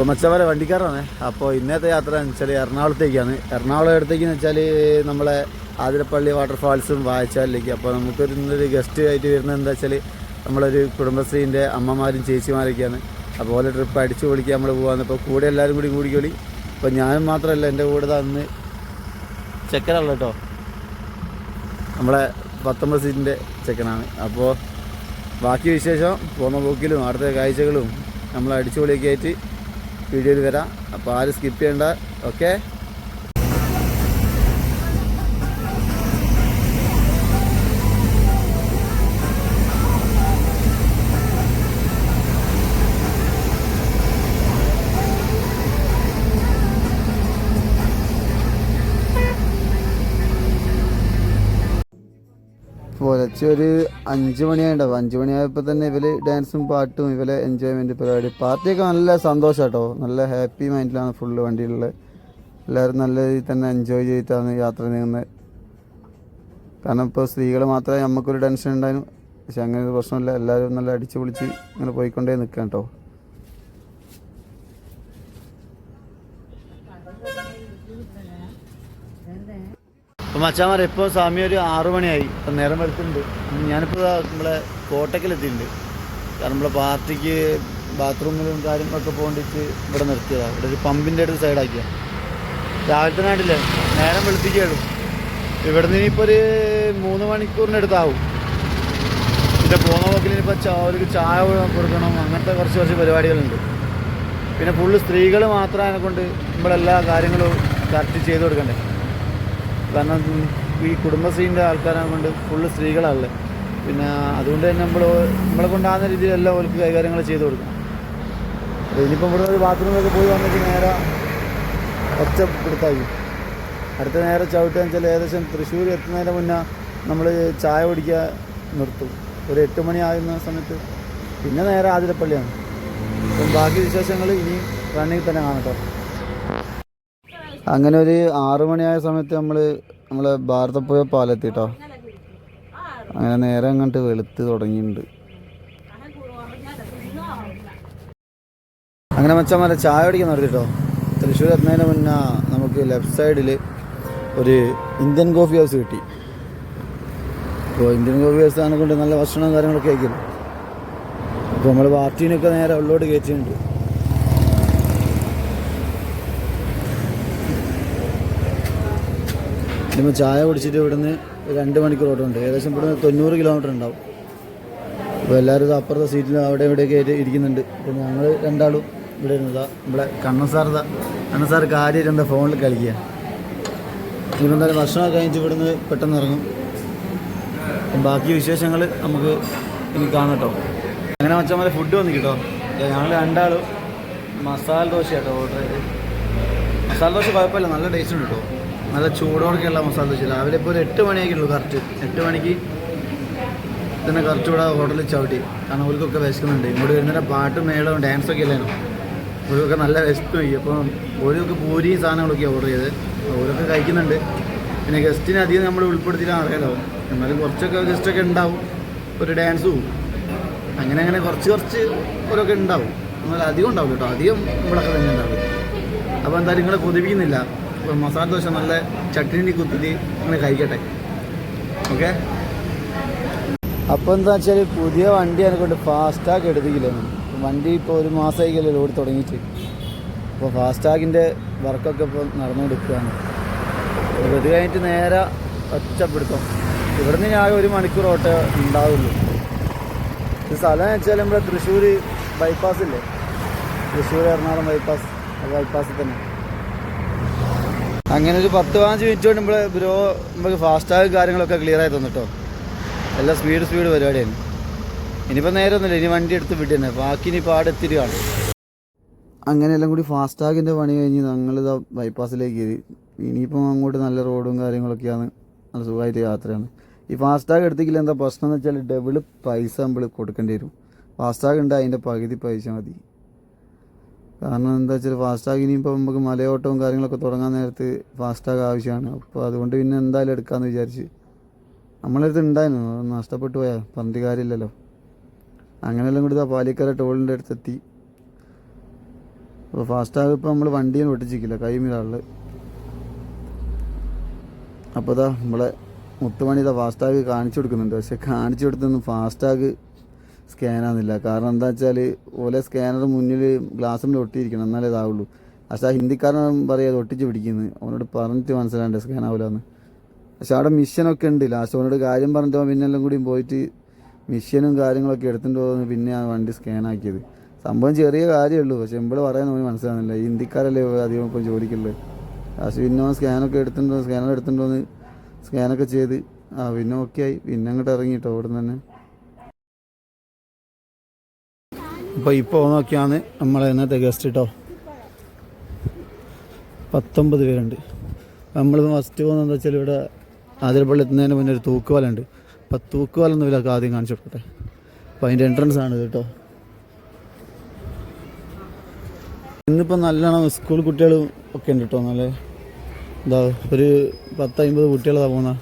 അപ്പോൾ മച്ചവരെ വണ്ടിക്കാരാണ്. അപ്പോൾ ഇന്നത്തെ യാത്ര എന്ന് വെച്ചാൽ എറണാകുളത്തേക്കാണ്. എറണാകുളം എടുത്തേക്കെന്ന് വെച്ചാൽ നമ്മളെ ആതിരപ്പള്ളി വാട്ടർഫാൾസും വായിച്ചാലേക്ക് അപ്പോൾ നമുക്കൊരു ഇന്നൊരു ഗസ്റ്റ് ആയിട്ട് വരുന്നത് എന്താ വെച്ചാൽ നമ്മളൊരു കുടുംബശ്രീന്റെ അമ്മമാരും ചേച്ചിമാരൊക്കെയാണ്. അപ്പോൾ ഓരോ ട്രിപ്പ് അടിച്ചു പൊളിക്കാൻ നമ്മൾ പോകാമെന്ന് ഇപ്പോൾ കൂടെ എല്ലാവരും കൂടി കൂടിക്കൊളി അപ്പോൾ ഞാനും മാത്രമല്ല എന്റെ കൂടെ തന്ന് ചെക്കനാണല്ലോ കേട്ടോ നമ്മളെ പത്തൊമ്പത് സീറ്റിന്റെ ചെക്കനാണ്. അപ്പോൾ ബാക്കി വിശേഷം പോകുന്ന പോക്കിലും അടുത്ത കാഴ്ചകളും നമ്മൾ അടിച്ചുപൊളിയൊക്കെ ആയിട്ട് വീഡിയോയിൽ വരാം. അപ്പോൾ ആരും സ്കിപ്പ് ചെയ്യേണ്ട. ഓക്കെ പുലർച്ചെ ഒരു അഞ്ച് മണിയായിട്ടുണ്ടാവും അഞ്ച് മണിയായപ്പോൾ തന്നെ ഇവർ ഡാൻസും പാട്ടും ഇവരെ എൻജോയ്മെന്റ് പരിപാടി. പാർട്ടിയൊക്കെ നല്ല സന്തോഷം കേട്ടോ നല്ല ഹാപ്പി മൈൻഡിലാണ് ഫുള്ള് വണ്ടിയിലുള്ളത് എല്ലാവരും നല്ല രീതിയിൽ തന്നെ എൻജോയ് ചെയ്തിട്ടാണ് യാത്ര നീങ്ങുന്നത്. കാരണം ഇപ്പോൾ സ്ത്രീകൾ മാത്രമേ നമുക്കൊരു ടെൻഷൻ ഉണ്ടായിരുന്നു പക്ഷെ അങ്ങനെ ഒരു പ്രശ്നമില്ല. എല്ലാവരും നല്ല അടിച്ചു പൊളിച്ച് ഇങ്ങനെ പോയിക്കൊണ്ടേ നിൽക്കാം കേട്ടോ അപ്പം മച്ചാമാരെ ഇപ്പോൾ സമയം ഒരു ആറു മണിയായി. നേരം വെളുത്തുണ്ട് ഞാനിപ്പോൾ നമ്മളെ കോട്ടക്കലെത്തിയിട്ടുണ്ട്. കാരണം നമ്മളെ പാർട്ടിക്ക് ബാത്റൂമിലും കാര്യങ്ങളൊക്കെ പോകേണ്ടിട്ട് ഇവിടെ നിർത്തിയതാണ് ഇവിടെ ഒരു പമ്പിന്റെ അടുത്ത് സൈഡാക്കിയ രാവിലത്തെ നാട്ടില്ലേ നേരം വെളുപ്പിക്കുകയുള്ളൂ. ഇവിടുന്ന് ഇനിയിപ്പോൾ ഒരു മൂന്ന് മണിക്കൂറിനടുത്താവും പിന്നെ പോകുന്ന പോക്കിൽ ഇനിയിപ്പോൾ ഒരു ചായ കൊടുക്കണം അങ്ങനത്തെ കുറച്ച് കുറച്ച് പരിപാടികളുണ്ട്. പിന്നെ ഫുള്ള് സ്ത്രീകൾ മാത്രം കൊണ്ട് നമ്മളെല്ലാ കാര്യങ്ങളും കറക്റ്റ് ചെയ്ത് കൊടുക്കണ്ടേ? കാരണം ഈ കുടുംബശ്രീന്റെ ആൾക്കാരെ കൊണ്ട് ഫുള്ള് സ്ത്രീകളല്ലേ പിന്നെ അതുകൊണ്ട് തന്നെ നമ്മൾ നമ്മളെ കൊണ്ടാകുന്ന രീതിയിലെല്ലാം അവർക്ക് കൈകാര്യങ്ങൾ ചെയ്തു കൊടുക്കണം. അപ്പോൾ ഇനിയിപ്പോൾ ഇവിടെ ഒരു ബാത്റൂമിലൊക്കെ പോയി വന്നിട്ട് നേരെ ഒച്ച പിടുത്താക്കി അടുത്ത നേരെ ചവിട്ടുക വെച്ചാൽ ഏകദേശം തൃശ്ശൂർ എത്തുന്നതിന് മുന്നേ നമ്മൾ ചായ കുടിക്കുക നിർത്തും. ഒരു എട്ട് മണി ആകുന്ന സമയത്ത്. പിന്നെ നേരെ ആതിരപ്പള്ളിയാണ്. അപ്പം ബാക്കി വിശേഷങ്ങൾ ഇനി റണ്ണിൽ തന്നെ കാണട്ടോ അങ്ങനെ ഒരു ആറു മണിയായ സമയത്ത് നമ്മൾ നമ്മളെ ഭാരതപ്പുഴ പാലെത്തിട്ടോ. അങ്ങനെ നേരെ അങ്ങോട്ട് വെളുത്ത് തുടങ്ങിയിട്ടുണ്ട് അങ്ങനെ മച്ചന്മാരെ ചായ കുടിക്കാൻ നടത്തിട്ടോ തൃശ്ശൂർ എത്തുന്നതിന് മുന്നേ നമുക്ക് ലെഫ്റ്റ് സൈഡിൽ ഒരു ഇന്ത്യൻ കോഫി ഹൗസ് കിട്ടി. അപ്പോൾ ഇന്ത്യൻ കോഫി ഹൗസ് ആണെങ്കിൽ കൊണ്ട് നല്ല ഭക്ഷണവും കാര്യങ്ങളൊക്കെ ആയിരിക്കും. അപ്പോൾ നമ്മൾ പാർട്ടീനൊക്കെ നേരെ ഉള്ളോട്ട് കയറ്റിയിട്ടുണ്ട് ഇനിയിപ്പോൾ ചായ കുടിച്ചിട്ട് ഇവിടുന്ന് രണ്ട് മണിക്കൂർ ഓട്ടമുണ്ട്. ഏകദേശം ഇവിടുന്ന് തൊണ്ണൂറ് കിലോമീറ്റർ ഉണ്ടാവും. അപ്പോൾ എല്ലാവരും ഇത് അപ്പുറത്തെ സീറ്റിൽ അവിടെ ഇവിടെയൊക്കെ ആയിട്ട് ഇരിക്കുന്നുണ്ട്. അപ്പോൾ ഞങ്ങൾ രണ്ടാളും ഇവിടെ ഇരുന്നതാ ഇവിടെ കണ്ണൻ സാറിതാ കണ്ണൻ സാർ കാര്യമായിട്ട് എന്താ ഫോണിൽ കളിക്കുക ഇനിയിപ്പോൾ എന്തായാലും ഭക്ഷണമൊക്കെ കഴിഞ്ഞിട്ട് ഇവിടുന്ന് പെട്ടെന്ന് ഇറങ്ങും. ബാക്കി വിശേഷങ്ങൾ നമുക്ക് ഇനി കാണട്ടോ കേട്ടോ. അങ്ങനെ മച്ചന്മാരെ ഫുഡ് വന്നു കേട്ടോ ഞങ്ങൾ രണ്ടാളും മസാല ദോശ കേട്ടോ ഓർഡർ ചെയ്ത് മസാല ദോശ കുഴപ്പമില്ല നല്ല ടേസ്റ്റ് ഉണ്ട് കേട്ടോ. നല്ല ചൂടോടൊക്കെയുള്ള മസാല ദോശ. രാവിലെ ഇപ്പോൾ ഒരു എട്ട് മണിയൊക്കെ കറക്റ്റ് എട്ട് മണിക്ക് തന്നെ കറക്റ്റ് ഇവിടെ ഹോട്ടലിൽ ചവിട്ടി. കാരണം അവർക്കൊക്കെ വിശക്കുന്നുണ്ട്. ഇങ്ങോട്ട് വരുന്നതിന്റെ പാട്ടും മേളവും ഡാൻസൊക്കെ ഇല്ലായിരുന്നു ഓരോക്കെ നല്ല വിശക്കുമായി അപ്പോൾ ഓരോക്കെ പൂരി സാധനങ്ങളൊക്കെ ഓർഡർ ചെയ്ത്. ഓരോക്കെ കഴിക്കുന്നുണ്ട്. പിന്നെ ഗസ്റ്റിനെ അധികം നമ്മൾ ഉൾപ്പെടുത്തിയില്ല അറിയാലോ. എന്നാലും കുറച്ചൊക്കെ ഗസ്റ്റൊക്കെ ഉണ്ടാവും. ഒരു ഡാൻസ് ഡാൻസും അങ്ങനെ അങ്ങനെ കുറച്ച് കുറച്ച് ഓരോക്കെ ഉണ്ടാവും. എന്നാൽ അധികം ഉണ്ടാവും കേട്ടോ. അധികം നമ്മളൊക്കെ തന്നെ ഉണ്ടാവും അപ്പോൾ എന്തായാലും നിങ്ങളെ കൊതിപ്പിക്കുന്നില്ല. മസാല ദോശ നല്ല ചട്ടിനി കുത്തിട്ട് അങ്ങനെ കഴിക്കട്ടെ. ഓക്കെ? അപ്പോൾ എന്താ വെച്ചാൽ പുതിയ വണ്ടി കൊണ്ട് ഫാസ്റ്റാഗ് എടുത്തിക്കില്ല വണ്ടി ഇപ്പോൾ ഒരു മാസമായിക്കല്ലോ ലോഡ് തുടങ്ങിയിട്ട്. അപ്പോൾ ഫാസ്റ്റാഗിന്റെ വർക്കൊക്കെ ഇപ്പോൾ നടന്നുകൊടുക്കുകയാണ് ഇത് കഴിഞ്ഞിട്ട് നേരെ ഒറ്റപ്പെടുത്തും ഇവിടുന്ന് ഞാൻ ഒരു മണിക്കൂർ ഓട്ടോ ഉണ്ടാവുള്ളൂ. സ്ഥലം വെച്ചാൽ നമ്മുടെ തൃശ്ശൂർ ബൈപ്പാസ് ഇല്ലേ? തൃശ്ശൂർ എറണാകുളം ബൈപ്പാസ് ബൈപ്പാസിൽ തന്നെ. അങ്ങനെ ഒരു പത്ത് പതിനഞ്ച് മിനിറ്റ് കൊണ്ട് നമ്മൾ ബ്രോ നമുക്ക് ഫാസ്റ്റാഗ് കാര്യങ്ങളൊക്കെ ക്ലിയർ ആയി തന്നിട്ടോ. എല്ലാം സ്പീഡ് സ്പീഡ് പരിപാടിയാണ്. ഇനിയിപ്പോൾ നേരെ ഒന്നുമില്ല ഇനി വണ്ടി എടുത്ത് വിട്ടുതന്നെ ബാക്കി ഇനി പാടെത്തിരി കാണും. അങ്ങനെ എല്ലാം കൂടി ഫാസ്റ്റാഗിന്റെ പണി കഴിഞ്ഞ് ഞങ്ങളിതാ ബൈപ്പാസിലേക്ക് കയറി. ഇനിയിപ്പം അങ്ങോട്ട് നല്ല റോഡും കാര്യങ്ങളൊക്കെയാണ് നല്ല സുഖമായിട്ട് യാത്രയാണ്. ഈ ഫാസ്റ്റാഗ് എടുത്തെങ്കിൽ എന്താ പ്രശ്നം എന്ന് വെച്ചാൽ ഡബിൾ പൈസ നമ്മൾ കൊടുക്കേണ്ടി വരും. ഫാസ്റ്റാഗ് ഉണ്ട് അതിന്റെ പകുതി പൈസ മതി. കാരണം എന്താ വെച്ചാൽ ഫാസ്റ്റാഗ് ഇനിയിപ്പോൾ നമുക്ക് മലയോട്ടവും കാര്യങ്ങളൊക്കെ തുടങ്ങാൻ നേരത്ത് ഫാസ്റ്റാഗ് ആവശ്യമാണ്. അപ്പോൾ അതുകൊണ്ട് പിന്നെ എന്തായാലും എടുക്കാമെന്ന് വിചാരിച്ച്. നമ്മളടുത്ത് ഉണ്ടായിരുന്നു നഷ്ടപ്പെട്ടു പോയാൽ പറഞ്ഞിട്ട് കാര്യമില്ലല്ലോ. അങ്ങനെയെല്ലാം കൂടി പാലിക്കര ടോളിന്റെ അടുത്തെത്തി. അപ്പോൾ ഫാസ്റ്റാഗ് ഇപ്പോൾ നമ്മൾ വണ്ടിയിൽ ഒട്ടിച്ചിരിക്കില്ല. കൈമിലാളിൽ അപ്പോൾ ഇതാ നമ്മളെ മുത്തുമണി ഇതാ ഫാസ്റ്റാഗ് കാണിച്ചു കൊടുക്കുന്നുണ്ട്. പക്ഷെ കാണിച്ചു കൊടുത്തൊന്നും ഫാസ്റ്റാഗ് സ്കാനാകുന്നില്ല കാരണം എന്താ വെച്ചാൽ ഓലെ സ്കാനർ മുന്നിൽ ഗ്ലാസ്സിൽ ഒട്ടിയിരിക്കണം. എന്നാലേ ഇതാവുള്ളൂ. പക്ഷെ ആ ഹിന്ദിക്കാരൻ പറയാത് ഒട്ടിച്ച് പിടിക്കുന്നത് അവനോട് പറഞ്ഞിട്ട് മനസ്സിലാണ്ട് സ്കാൻ ആവില്ലെന്ന് പക്ഷെ അവിടെ മിഷനൊക്കെ ഉണ്ട്. ലാസ്റ്റ് അവനോട് കാര്യം പറഞ്ഞിട്ട് പിന്നെ എല്ലാം കൂടിയും പോയിട്ട് മിഷനും കാര്യങ്ങളൊക്കെ എടുത്തിട്ട് പോകുന്നു പിന്നെ ആ വണ്ടി സ്കാൻ ആക്കിയത് സംഭവം ചെറിയ കാര്യമുള്ളൂ പക്ഷെ എമ്പോൾ പറയാൻ അവന് മനസ്സിലാകുന്നില്ല ഈ ഹിന്ദിക്കാരല്ലേ അധികം ഇപ്പം ജോലിക്കുള്ളത് ലാസ്റ്റ് പിന്നെ അവൻ സ്കാനൊക്കെ എടുത്തിട്ടുണ്ടോ സ്കാനർ എടുത്തിട്ടുണ്ടോ എന്ന് സ്കാനൊക്കെ ചെയ്ത് ആ പിന്നെ ഓക്കെ ആയി പിന്നെ അങ്ങോട്ട് ഇറങ്ങിയിട്ടോ അവിടെ നിന്ന് തന്നെ. അപ്പോൾ ഇപ്പോൾ നോക്കിയാണ് നമ്മളെ ഇന്നത്തെ ഗസ്റ്റ് കേട്ടോ പത്തൊമ്പത് പേരുണ്ട്. നമ്മൾ ഫസ്റ്റ് പോകുന്നത് എന്താ വെച്ചാൽ ഇവിടെ ആതിരപ്പള്ളി എത്തുന്നതിന് മുന്നേ ഒരു തൂക്കുവാലുണ്ട് അപ്പം തൂക്കുവാലൊന്നും ഇവരൊക്കെ ആദ്യം കാണിച്ചു കൊടുക്കട്ടെ അപ്പോൾ അതിന്റെ എൻട്രൻസ് ആണ് കേട്ടോ ഇന്നിപ്പോൾ നല്ലോണം സ്കൂൾ കുട്ടികളും ഒക്കെ ഉണ്ട് കേട്ടോ നല്ല എന്താ ഒരു പത്ത് കുട്ടികളാണ് പോകുന്നത് പോകുന്ന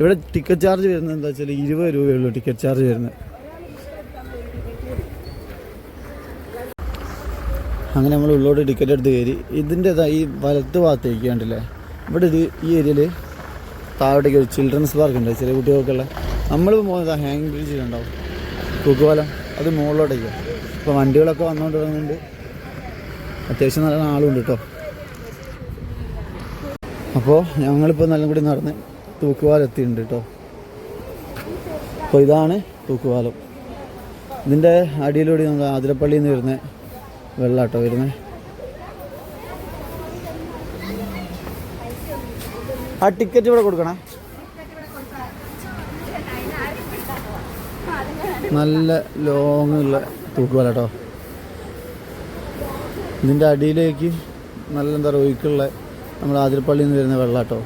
ഇവിടെ ടിക്കറ്റ് ചാർജ് വരുന്നത് എന്താ വെച്ചാൽ ഇരുപത് രൂപയുള്ളൂ ടിക്കറ്റ് ചാർജ് വരുന്നത്. അങ്ങനെ നമ്മൾ ഉള്ളോട്ട് ടിക്കറ്റ് എടുത്ത് കയറി. ഇതിന്റെ ഈ വലത്ത് ഭാഗത്തേക്ക് കണ്ടില്ലേ? ഇവിടെ ഇത് ഈ ഏരിയയിൽ താഴോട്ടേക്ക് ഒരു ചിൽഡ്രൻസ് പാർക്ക് ഉണ്ട്. ചെറിയ കുട്ടികൾക്കുള്ള. നമ്മൾ പോകുന്നത് ഹാങ് ബ്രിഡ്ജിലുണ്ടാവും തൂക്കുപാലം. അത് മുകളിലോട്ടേക്ക്. ഇപ്പോൾ വണ്ടികളൊക്കെ വന്നുകൊണ്ട് വരുന്നുണ്ട് അത്യാവശ്യം നല്ല ആളുണ്ട് കേട്ടോ അപ്പോൾ ഞങ്ങളിപ്പോൾ നല്ല കൂടി നടന്ന് തൂക്കുപാലം എത്തിയിട്ടുണ്ട് കേട്ടോ അപ്പോൾ ഇതാണ് തൂക്കുപാലം. ഇതിന്റെ അടിയിലൂടെ നമ്മൾ ആതിരപ്പള്ളിയിൽ നിന്ന് വരുന്ന വെള്ളാട്ടോ വരുന്നത് ആ ടിക്കറ്റ് ഇവിടെ കൊടുക്കണേ. നല്ല ലോങ് ഉള്ള തൂക്കുപാലം കേട്ടോ ഇതിന്റെ അടിയിലേക്ക് നല്ല എന്താ പറയുക ഒഴുക്കുള്ള നമ്മൾ ആതിരപ്പള്ളിയിൽ നിന്ന് വരുന്ന വെള്ളാട്ടോ.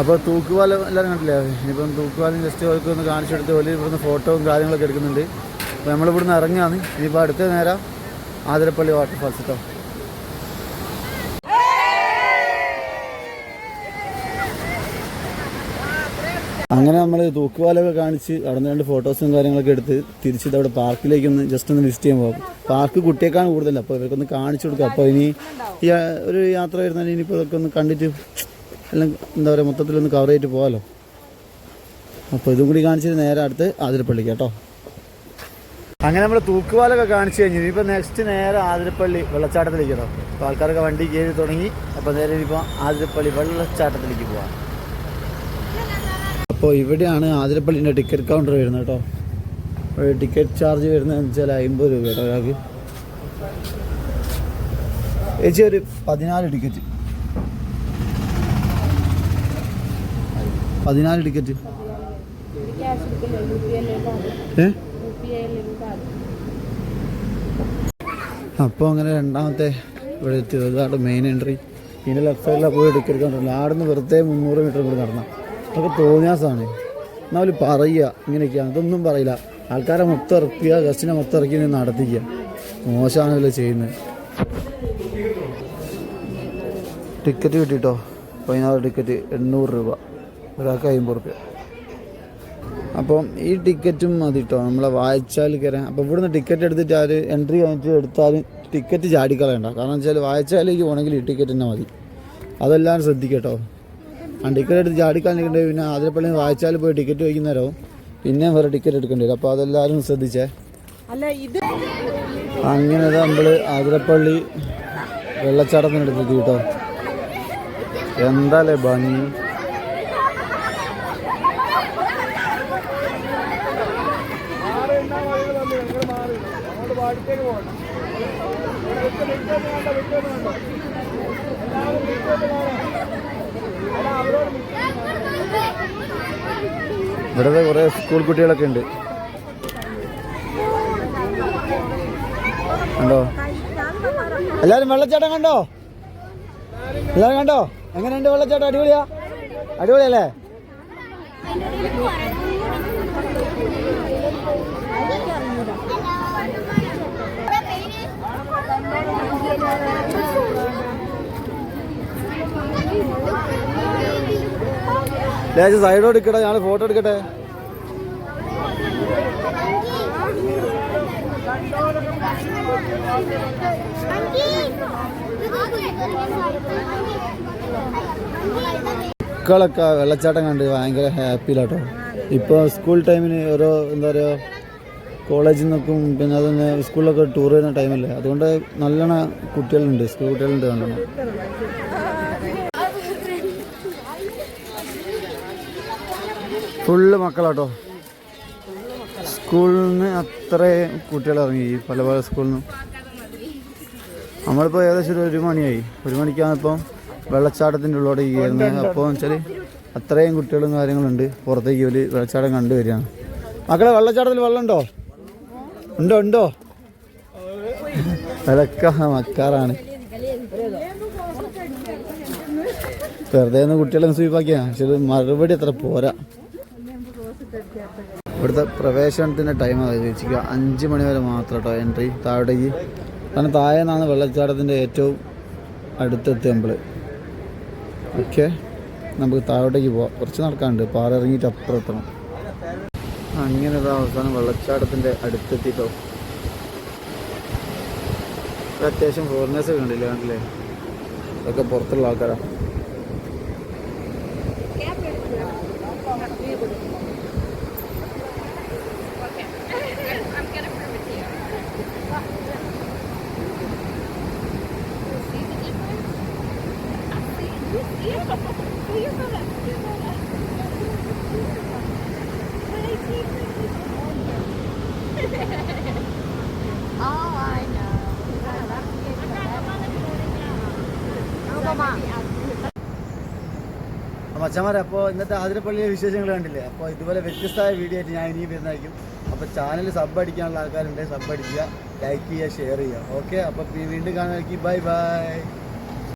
അപ്പോൾ തൂക്കുപാലം എല്ലാവരും കണ്ടില്ലേ? ഇനിയിപ്പം തൂക്കുപാലം ജസ്റ്റ് അവർക്ക് ഒന്ന് കാണിച്ചെടുത്ത് വലിയ ഇവിടുന്ന് ഫോട്ടോയും കാര്യങ്ങളൊക്കെ എടുക്കുന്നുണ്ട്. അപ്പോൾ നമ്മളിവിടുന്ന് ഇറങ്ങിയാണ് ഇനിയിപ്പോൾ അടുത്ത നേരം ആതിരപ്പള്ളി വാട്ടർഫാൾസ് കേട്ടോ അങ്ങനെ നമ്മൾ തൂക്കുപാലൊക്കെ കാണിച്ച് അവിടെ നിന്ന് രണ്ട് ഫോട്ടോസും കാര്യങ്ങളൊക്കെ എടുത്ത് തിരിച്ചിട്ട് അവിടെ പാർക്കിലേക്ക് ഒന്ന് ജസ്റ്റ് ഒന്ന് വിസിറ്റ് ചെയ്യാൻ പോകും പാർക്ക് കുട്ടിയേക്കാണ് കൂടുതൽ. അപ്പോൾ ഇവർക്കൊന്ന് കാണിച്ചു കൊടുക്കുക അപ്പോൾ ഇനി ഒരു യാത്ര വരുന്നതിന് ഇനിയിപ്പോൾ ഇതൊക്കെ ഒന്ന് കണ്ടിട്ട് എല്ലാം എന്താ പറയുക മൊത്തത്തിലൊന്ന് കവർ ചെയ്തിട്ട് പോകാമല്ലോ അപ്പോൾ ഇതും കൂടി കാണിച്ചിട്ട് നേരെ അടുത്ത് ആതിരപ്പള്ളി കേട്ടോ. അങ്ങനെ നമ്മൾ തൂക്കുപാലൊക്കെ കാണിച്ചു കഴിഞ്ഞു ഇനിയിപ്പോൾ നെക്സ്റ്റ് നേരെ ആതിരപ്പള്ളി വെള്ളച്ചാട്ടത്തിലേക്ക് കേട്ടോ. അപ്പോൾ ആൾക്കാരൊക്കെ വണ്ടി കയറി തുടങ്ങി അപ്പോൾ നേരെ ഇനിയിപ്പോൾ ആതിരപ്പള്ളി വെള്ളച്ചാട്ടത്തിലേക്ക് പോവാം. അപ്പോൾ ഇവിടെയാണ് ആതിരപ്പള്ളിന്റെ ടിക്കറ്റ് കൗണ്ടർ വരുന്നത് കേട്ടോ. ടിക്കറ്റ് ചാർജ് വരുന്നത് വെച്ചാൽ അമ്പത് രൂപ കേട്ടോ ഒരാൾക്ക്. ചേച്ചി ഒരു പതിനാല് ടിക്കറ്റ് പതിനാല് ടിക്കറ്റ്. അപ്പോൾ അങ്ങനെ രണ്ടാമത്തെ ഇവിടെ എത്തി. ഇതാണ് മെയിൻ എൻട്രി പിന്നെ ലെഫ്റ്റ് സൈഡിലാണ് പോയി ടിക്കറ്റ് കണ്ടില്ല ആടുന്ന് വെറുതെ മുന്നൂറ് മീറ്റർ കൂടി നടന്ന. അതൊക്കെ തോന്നിയാസാണ്. എന്നാൽ അവർ പറയുക. ഇങ്ങനെയൊക്കെയാണ് ഇതൊന്നും പറയില്ല. ആൾക്കാരെ മൊത്തം ഇറക്കുക ഗസ്റ്റിനെ മൊത്തം ഇറക്കി നടത്തിക്കുക. മോശമാണല്ലോ ചെയ്യുന്നത്. ടിക്കറ്റ് കിട്ടിട്ടോ? പതിനാറ് ടിക്കറ്റ് എണ്ണൂറ് രൂപ. ഒരാൾക്ക് അമ്പത് റുപ്യ അപ്പം ഈ ടിക്കറ്റും മതി കേട്ടോ നമ്മളെ വായിച്ചാൽ കയറാൻ അപ്പോൾ ഇവിടുന്ന് ടിക്കറ്റ് എടുത്തിട്ട് ആര് എൻട്രി കഴിഞ്ഞിട്ട് എടുത്താൽ ടിക്കറ്റ് ചാടിക്കളയണ്ട. കാരണം വെച്ചാൽ വായിച്ചാലേക്ക് പോകണമെങ്കിൽ ഈ ടിക്കറ്റ് തന്നെ മതി. അതെല്ലാം ശ്രദ്ധിക്കട്ടോ. ആ ടിക്കറ്റ് എടുത്ത് ചാടിക്കളഞ്ഞിട്ടുണ്ടെങ്കിൽ പിന്നെ അതിരപ്പള്ളി വായിച്ചാൽ പോയി ടിക്കറ്റ് വയ്ക്കുന്നേരവും പിന്നെ വേറെ ടിക്കറ്റ് എടുക്കേണ്ടി വരും. അപ്പോൾ അതെല്ലാവരും ശ്രദ്ധിച്ചേ. അങ്ങനെ നമ്മൾ ആതിരപ്പള്ളി വെള്ളച്ചാട്ടത്തിനടുത്ത് എത്തി കേട്ടോ എന്താല്ലേ ഭംഗി? ഇവിടെ കുറേ സ്കൂൾ കുട്ടികളൊക്കെ ഉണ്ട്. കണ്ടോ? എല്ലാരും വെള്ളച്ചാട്ടം കണ്ടോ? എല്ലാരും കണ്ടോ? എങ്ങനെയുണ്ട് വെള്ളച്ചാട്ടം? അടിപൊളിയാ? അടിപൊളിയല്ലേ? ലേശം സൈഡോട് എടുക്കട്ടെ ഞാൻ ഫോട്ടോ എടുക്കട്ടെ? മക്കളൊക്കെ വെള്ളച്ചാട്ടം കണ്ട് ഭയങ്കര ഹാപ്പിയിലാട്ടോ ഇപ്പോൾ സ്കൂൾ ടൈമിന് ഓരോ എന്താ പറയുക കോളേജിൽ നിന്നൊക്കെ പിന്നെ അതന്നെ സ്കൂളിലൊക്കെ ടൂർ ചെയ്യുന്ന ടൈമല്ലേ അതുകൊണ്ട് നല്ലോണം കുട്ടികളുണ്ട് സ്കൂൾ കുട്ടികളുണ്ട് നല്ലോണം ഫുള്ള് മക്കളാട്ടോ. സ്കൂളിൽ നിന്ന് അത്രയും കുട്ടികൾ ഇറങ്ങി പല പല സ്കൂളിൽ നിന്നും നമ്മളിപ്പോൾ ഏകദേശം ഒരു ഒരു മണിയായി. ഒരു മണിക്കാണ് ഇപ്പം വെള്ളച്ചാട്ടത്തിന്റെ ഉള്ളോടെ കയറുന്നത്. അപ്പോൾ വെച്ചാൽ അത്രയും കുട്ടികളും കാര്യങ്ങളുണ്ട്. പുറത്തേക്ക് ഒരു വെള്ളച്ചാട്ടം കണ്ടു വരികയാണ്. മക്കളെ വെള്ളച്ചാട്ടത്തിൽ വെള്ളമുണ്ടോ? ഉണ്ടോ ഉണ്ടോ? വിലക്ക മക്കാറാണ്. വെറുതെ ഒന്ന് കുട്ടികളെ സ്വീപ്പാക്കിയാ പക്ഷെ മറുപടി അത്ര പോരാ. ഇവിടുത്തെ പ്രവേശനത്തിന്റെ ടൈം ചോദിച്ചിരിക്കുക അഞ്ച് മണി വരെ മാത്രം കേട്ടോ എൻട്രി താഴേക്ക് കാരണം താഴെ നിന്നാണ് വെള്ളച്ചാട്ടത്തിന്റെ ഏറ്റവും അടുത്തെത്തിയ നമ്മൾ ഓക്കെ. നമുക്ക് താഴോട്ടേക്ക് പോവാം. കുറച്ച് നടക്കാനുണ്ട്. പാറ ഇറങ്ങിയിട്ട് അപ്പുറം എത്തണം. അങ്ങനെ അവസാനം വെള്ളച്ചാട്ടത്തിന്റെ അടുത്തെത്തിട്ടോ. അത്യാവശ്യം ഫോറിനേഴ്സ് കണ്ടില്ല? കണ്ടില്ലേ? ഇതൊക്കെ പുറത്തുള്ള ആൾക്കാരാണ് മച്ചമാരെ അപ്പോൾ ഇന്നത്തെ ആതിരപ്പള്ളിയിലെ വിശേഷങ്ങൾ കണ്ടില്ലേ? അപ്പോൾ ഇതുപോലെ വ്യത്യസ്തമായ വീഡിയോ ആയിട്ട് ഞാൻ ഇനിയും വരുന്നതായിരിക്കും. അപ്പോൾ ചാനൽ സബ് അടിക്കാനുള്ള ആൾക്കാരുണ്ടെങ്കിൽ സബ് അടിക്കുക ലൈക്ക് ചെയ്യുക ഷെയർ ചെയ്യുക. ഓക്കെ അപ്പോൾ വീണ്ടും കാണുന്നതായിരിക്കും ബൈ ബൈ